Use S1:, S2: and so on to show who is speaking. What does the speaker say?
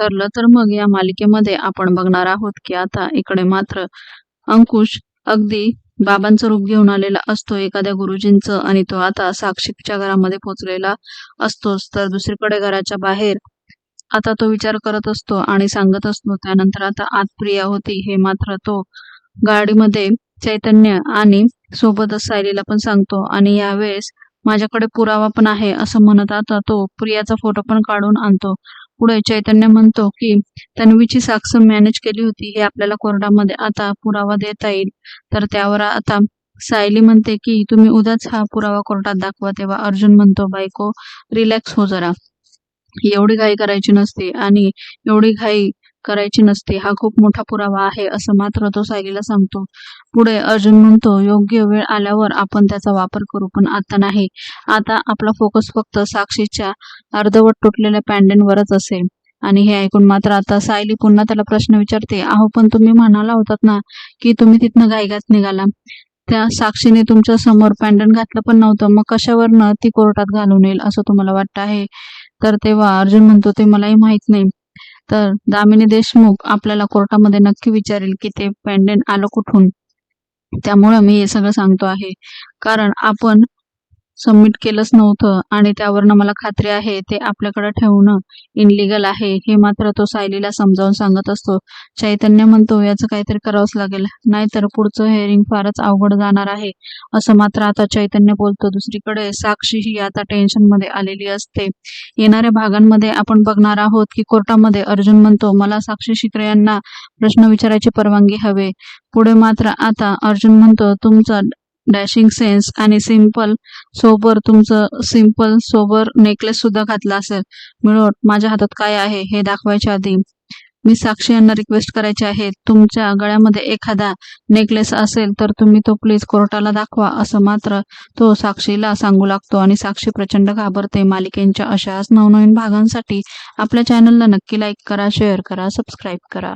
S1: ठरलं तर मग या मालिकेमध्ये आपण बघणार आहोत की आता इकडे मात्र अंकुश अगदी बाबांचं रूप घेऊन आलेला असतो. एखाद्या गुरुजींचं आणि तो आता साक्षीच्या घरामध्ये पोहोचलेला असतोच. तर दुसरीकडे घराच्या बाहेर आता तो विचार करत असतो आणि सांगत असतो त्यानंतर आता आत प्रिया होती. हे मात्र तो गाडीमध्ये चैतन्य आणि सोबतच सायलीला पण सांगतो. आणि यावेळेस माझ्याकडे पुरावा पण आहे असं म्हणत आता तो प्रियाचा फोटो पण काढून आणतो. पुढे चैतन्य म्हणतो की तन्वीची साक्ष मॅनेज केली होती हे आपल्याला कोर्टामध्ये आता पुरावा देता येईल. तर त्यावर आता सायली म्हणते की तुम्ही उद्याच हा पुरावा कोर्टात दाखवा तेव्हा अर्जुन म्हणतो बायको रिलॅक्स हो जरा. एवढी घाई करायची नसते आणि एवढी घाई करायची नसते. हा खूप मोठा पुरावा आहे असं मात्र तो सायलीला सांगतो. पुढे अर्जुन म्हणतो योग्य वेळ आल्यावर आपण त्याचा वापर करू पण आता नाही. आता आपला फोकस फक्त साक्षीच्या अर्धवट तुटलेल्या पॅन्डेंटवरच असेल. आणि हे ऐकून मात्र आता सायली पुन्हा त्याला प्रश्न विचारते अहो पण तुम्ही म्हणाला होतात ना की तुम्ही तिथनं घाईघात निघाला. त्या साक्षीने तुमच्यासमोर पॅन्डन घातलं पण नव्हतं. मग कशावरनं ती कोर्टात घालून येईल असं तुम्हाला वाटतं आहे? तर तेव्हा अर्जुन म्हणतो ते मलाही माहीत नाही. तर दामिनी देशमुख आपल्याला कोर्टामध्ये नक्की विचारेल की ते पेंडेंट आलं कुठून? त्यामुळं मी हे सगळं सांगतो आहे. कारण आपण सबमिट केलंच नव्हतं आणि त्यावरनं मला खात्री आहे ते आपल्याकडे ठेवणं इनलिगल आहे हे मात्र तो सायलीला समजावून सांगत असतो. चैतन्य म्हणतो याचं काहीतरी करावंच लागेल. नाहीतर पुढचं हेअरिंग फारच अवघड जाणार आहे. असं मात्र आता चैतन्य बोलतो. दुसरीकडे साक्षी ही आता टेन्शनमध्ये आलेली असते. येणाऱ्या भागांमध्ये आपण बघणार आहोत की कोर्टामध्ये अर्जुन म्हणतो मला साक्षी शित्रे यांना प्रश्न विचारायची परवानगी हवे. पुढे मात्र आता अर्जुन म्हणतो तुमचा डॅशिंग सेन्स आणि सिंपल सोबर तुमचं सिंपल सोबर नेकलेस सुद्धा घातला असेल. मिळवत माझ्या हातात काय आहे हे दाखवायच्या आधी मी साक्षी यांना रिक्वेस्ट करायचे आहे. तुमच्या गळ्यामध्ये एखादा नेकलेस असेल तर तुम्ही तो प्लीज कोर्टाला दाखवा असं मात्र तो साक्षीला सांगू लागतो आणि साक्षी प्रचंड घाबरते. मालिकेंच्या अशाच नवनवीन भागांसाठी आपल्या चॅनलला नक्की लाईक करा शेअर करा सबस्क्राईब करा.